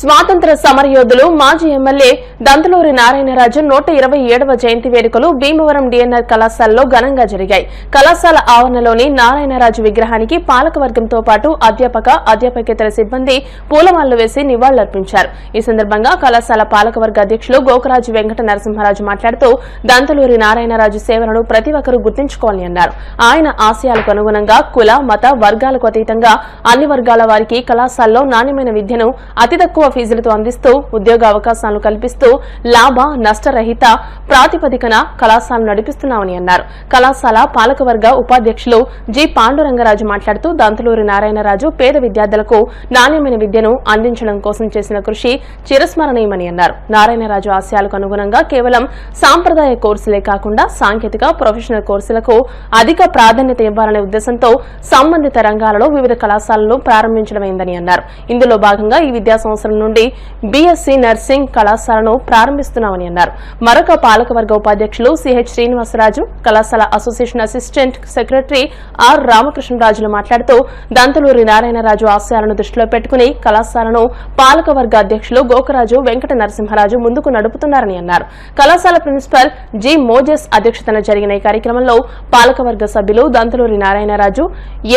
స్వాతంత్ర సమరయోధులు మాజీ ఎమ్మెల్యే దంతలూరి నారాయణరాజు నూట ఇరవై ఏడవ జయంతి వేడుకలు భీమవరం డిఎన్ఆర్ కళాశాలలో ఘనంగా జరిగాయి. కళాశాల ఆవరణలోని నారాయణరాజు విగ్రహానికి పాలకవర్గంతో పాటు అధ్యాపక అధ్యాపకేతర సిబ్బంది పూలమాలలు వేసి నివాళులర్పించారు. ఈ సందర్భంగా కళాశాల పాలకవర్గ అధ్యక్షులు గోకరాజు వెంకట నరసింహరాజు మాట్లాడుతూ దంతలూరి నారాయణరాజు సేవలను ప్రతి ఒక్కరూ గుర్తించుకోవాలని అన్నారు. ఆయన ఆశయాలకు అనుగుణంగా కుల మత వర్గాలకు అతీతంగా అన్ని వర్గాల వారికి కళాశాలలో నాణ్యమైన విద్యను అతి తక్కువ ఫీజులతో అందిస్తూ ఉద్యోగ అవకాశాలను కల్పిస్తూ లాభ నష్టరహిత ప్రాతిపదికన కళాశాలను నడిపిస్తున్నామని అన్నారు. కళాశాల పాలకవర్గ ఉపాధ్యక్షులు జి. పాండురంగరాజు మాట్లాడుతూ దంతలూరి నారాయణరాజు పేద విద్యార్థులకు నాణ్యమైన విద్యను అందించడం కోసం చేసిన కృషి చిరస్మరణీయమని అన్నారు. నారాయణరాజు ఆశయాలకు అనుగుణంగా కేవలం సాంప్రదాయ కోర్సులే కాకుండా సాంకేతిక ప్రొఫెషనల్ కోర్సులకు అధిక ప్రాధాన్యత ఇవ్వాలనే ఉద్దేశంతో సంబంధిత రంగాలలో వివిధ కళాశాలలు ప్రారంభించడమైందని అన్నారు. ఇందులో భాగంగా ఈ విద్యా సంవత్సరం నుండి బీఎస్సీ నర్సింగ్ కళాశాలను ప్రారంభిస్తున్నామని అన్నారు. మరొక పాలకవర్గ ఉపాధ్యక్షులు సిహెచ్ శ్రీనివాసరాజు కళాశాల అసోసియేషన్ అసిస్టెంట్ సెక్రటరీ ఆర్ రామకృష్ణరాజులు మాట్లాడుతూ దంతలూరి నారాయణరాజు ఆశయాలను దృష్టిలో పెట్టుకుని కళాశాలను పాలకవర్గ అధ్యక్షులు గోకరాజు వెంకట నరసింహరాజు ముందుకు నడుపుతున్నారని అన్నారు. కళాశాల ప్రిన్సిపల్ జి మోజెస్ అధ్యక్షతన జరిగిన ఈ కార్యక్రమంలో పాలకవర్గ సభ్యులు Dantuluri Narayanaraju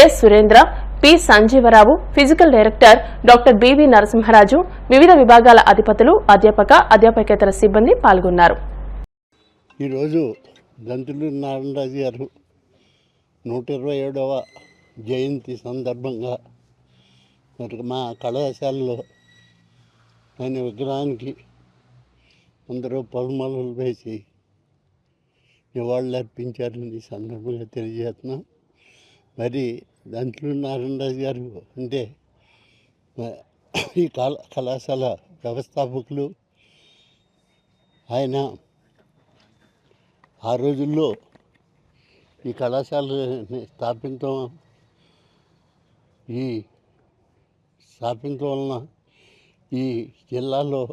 A Surendra P Sanjeevarao physical director doctor B V Narasimharaju వివిధ విభాగాల అధిపతులు అధ్యాపక అధ్యాపకేతర సిబ్బంది పాల్గొన్నారు. ఈరోజు దంతులు నారాయణరాజు గారు నూట ఇరవై ఏడవ జయంతి సందర్భంగా మరి మా కళాశాలలో ఆయన విగ్రహానికి అందరూ పలుమలలు వేసి నివాళులు అర్పించారని ఈ సందర్భంగా తెలియజేస్తున్నాం. మరి దాంట్లో నారాయణరాజు గారు అంటే ఈ కళ కళాశాల వ్యవస్థాపకులు. ఆయన ఆ రోజుల్లో ఈ కళాశాలని స్థాపించడం ఈ స్థాపించడం వలన ఈ జిల్లాలో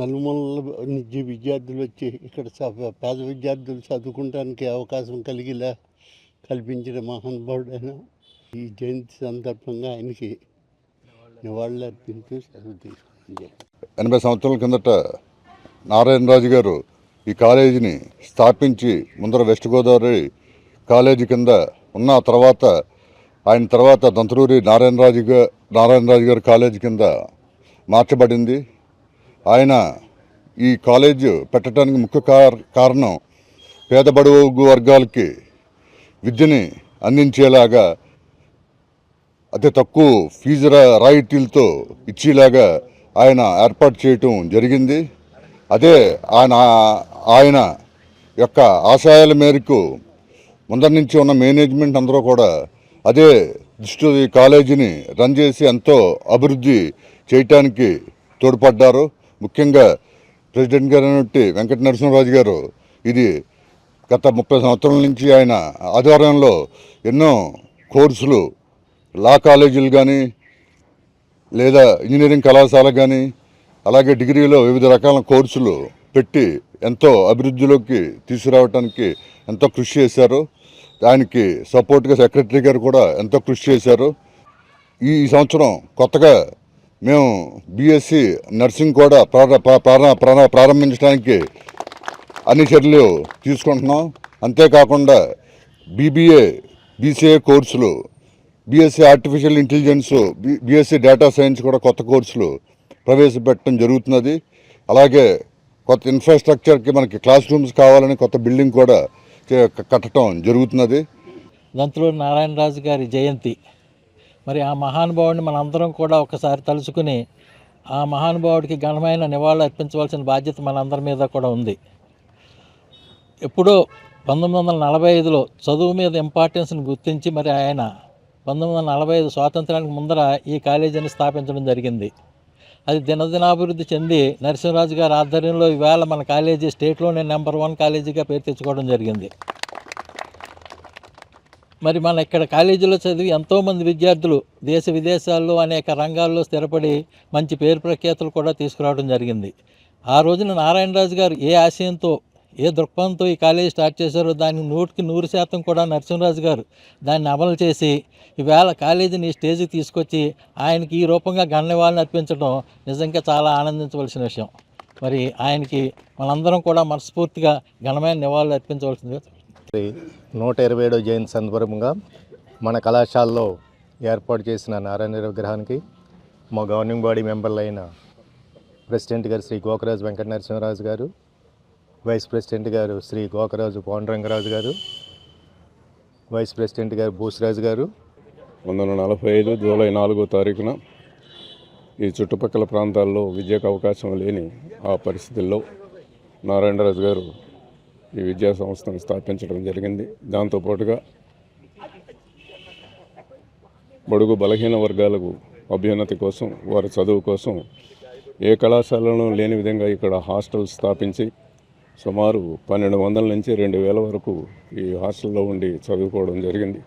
నలుమూలల నుంచి విద్యార్థులు వచ్చి ఇక్కడ పేద విద్యార్థులు చదువుకోవడానికి అవకాశం కలిగిలా కల్పించిన మహానుభావుడైన ఈ జయంతి సందర్భంగా ఆయనకి నివాళులు అర్పించు సెలవు తీసుకున్నాను ఎనభై సంవత్సరాల కిందట నారాయణరాజు గారు ఈ కాలేజీని స్థాపించి ముందర వెస్ట్ గోదావరి కాలేజీ కింద ఉన్న తర్వాత ఆయన తర్వాత దంతలూరి నారాయణరాజు గారు నారాయణరాజు గారు కాలేజీ కింద మార్చబడింది. ఆయన ఈ కాలేజ్ పెట్టడానికి ముఖ్య కారణం పేద బడుగు వర్గాలకి విద్యని అందించేలాగా అతి తక్కువ ఫీజు రాయితీలతో ఇచ్చేలాగా ఆయన ఏర్పాటు చేయటం జరిగింది. అదే ఆయన ఆయన యొక్క ఆశయాల మేరకు ముందరి నుంచి ఉన్న మేనేజ్మెంట్ అందరూ కూడా అదే దృష్టి కాలేజీని రన్ చేసి ఎంతో అభివృద్ధి చేయటానికి తోడ్పడ్డారు. ముఖ్యంగా ప్రెసిడెంట్ గారు అయినట్టు వెంకట నరసింహరాజు గారు ఇది గత ముప్పై సంవత్సరాల నుంచి ఆయన ఆధ్వర్యంలో ఎన్నో కోర్సులు లా కాలేజీలు కానీ లేదా ఇంజనీరింగ్ కళాశాల కానీ అలాగే డిగ్రీలో వివిధ రకాల కోర్సులు పెట్టి ఎంతో అభివృద్ధిలోకి తీసుకురావడానికి ఎంతో కృషి చేశారు. దానికి సపోర్ట్గా సెక్రటరీ గారు కూడా ఎంతో కృషి చేశారు. ఈ సంవత్సరం కొత్తగా మేము బీఎస్సీ నర్సింగ్ కూడా ప్రారంభించడానికి అన్ని చర్యలు తీసుకుంటున్నాం. అంతేకాకుండా బీబీఏ బీసీఏ కోర్సులు BSc artificial intelligence BSc data science కూడా కొత్త కోర్సులు ప్రవేశపెట్టడం జరుగుతున్నది. అలాగే కొత్త ఇన్ఫ్రాస్ట్రక్చర్కి మనకి క్లాస్ రూమ్స్ కావాలని కొత్త బిల్డింగ్ కూడా కట్టడం జరుగుతున్నది. దంతులూరి నారాయణరాజు గారి జయంతి. మరి ఆ మహానుభావుడిని మనందరం కూడా ఒకసారి తలుచుకుని ఆ మహానుభావుడికి ఘనమైన నివాళులు అర్పించవలసిన బాధ్యత మనందరి మీద కూడా ఉంది. ఎప్పుడో పంతొమ్మిది వందల నలభై ఐదులో చదువు మీద ఇంపార్టెన్స్ని గుర్తించి మరి ఆయన పంతొమ్మిది వందల నలభై ఐదు స్వాతంత్రానికి ముందర ఈ కాలేజీని స్థాపించడం జరిగింది. అది దినదినాభివృద్ధి చెంది నరసింహరాజు గారి ఆధ్వర్యంలో ఈవేళ మన కాలేజీ స్టేట్లోనే నెంబర్ వన్ కాలేజీగా పేరు తెచ్చుకోవడం జరిగింది. మరి మన ఇక్కడ కాలేజీలో చదివి ఎంతోమంది విద్యార్థులు దేశ విదేశాల్లో అనేక రంగాల్లో స్థిరపడి మంచి పేరు ప్రఖ్యాతులు కూడా తీసుకురావడం జరిగింది. ఆ రోజున నారాయణరాజు గారు ఏ ఆశయంతో ఏ దృక్పథంతో ఈ కాలేజీ స్టార్ట్ చేశారో దాన్ని నూటికి నూరు శాతం కూడా నరసింహరాజు గారు దాన్ని అమలు చేసి ఈవేళ కాలేజీని ఈ స్టేజ్కి తీసుకొచ్చి ఆయనకి ఈ రూపంగా గణనివాళులు అర్పించడం నిజంగా చాలా ఆనందించవలసిన విషయం. మరి ఆయనకి మనందరం కూడా మనస్ఫూర్తిగా ఘనమైన నివాళులు అర్పించవలసిందిగా నూట ఇరవై ఏడో జయంతి సందర్భంగా మన కళాశాలలో ఏర్పాటు చేసిన నారాయణ విగ్రహానికి మా గవర్నింగ్ బాడీ మెంబర్లు అయిన ప్రెసిడెంట్ గారు శ్రీ గోకరాజు వెంకట నరసింహరాజు గారు వైస్ ప్రెసిడెంట్ గారు శ్రీ గోకరాజు పాండురంగరాజు గారు వైస్ ప్రెసిడెంట్ గారు బూసరాజు గారు. వందల నలభై ఐదు జూలై నాలుగో తారీఖున ఈ చుట్టుపక్కల ప్రాంతాల్లో విద్యకు అవకాశం లేని ఆ పరిస్థితుల్లో నారాయణరాజు గారు ఈ విద్యా సంస్థను స్థాపించడం జరిగింది. దాంతోపాటుగా బడుగు బలహీన వర్గాలకు అభ్యున్నతి కోసం వారి చదువు కోసం ఏ కళాశాలలో లేని విధంగా ఇక్కడ హాస్టల్ స్థాపించి సుమారు పన్నెండు వందల నుంచి రెండు వేల వరకు ఈ హాస్టల్లో ఉండి చదువుకోవడం జరిగింది.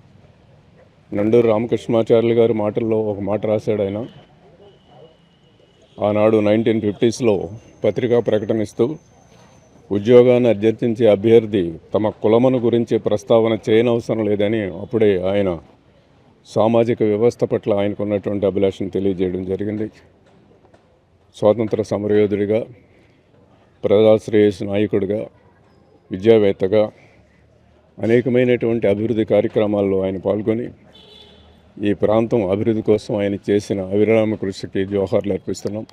నండూరు రామకృష్ణాచార్యులు గారి మాటల్లో ఒక మాట రాశాడు ఆయన. ఆనాడు నైన్టీన్ ఫిఫ్టీస్లో పత్రికా ప్రకటన ఇస్తూ ఉద్యోగాన్ని అభ్యర్థించే అభ్యర్థి తమ కులమును గురించి ప్రస్తావన చేయనవసరం లేదని అప్పుడే ఆయన సామాజిక వ్యవస్థ పట్ల ఆయనకున్నటువంటి అభిలాషను తెలియజేయడం జరిగింది. స్వాతంత్ర సమరయోధుడిగా ప్రజాశ్రేయస్ నాయకుడిగా విద్యావేత్తగా అనేకమైనటువంటి అభివృద్ధి కార్యక్రమాల్లో ఆయన పాల్గొని ఈ ప్రాంతం అభివృద్ధి కోసం ఆయన చేసిన అవిరామ కృషికి జోహార్లు అర్పిస్తున్నాం.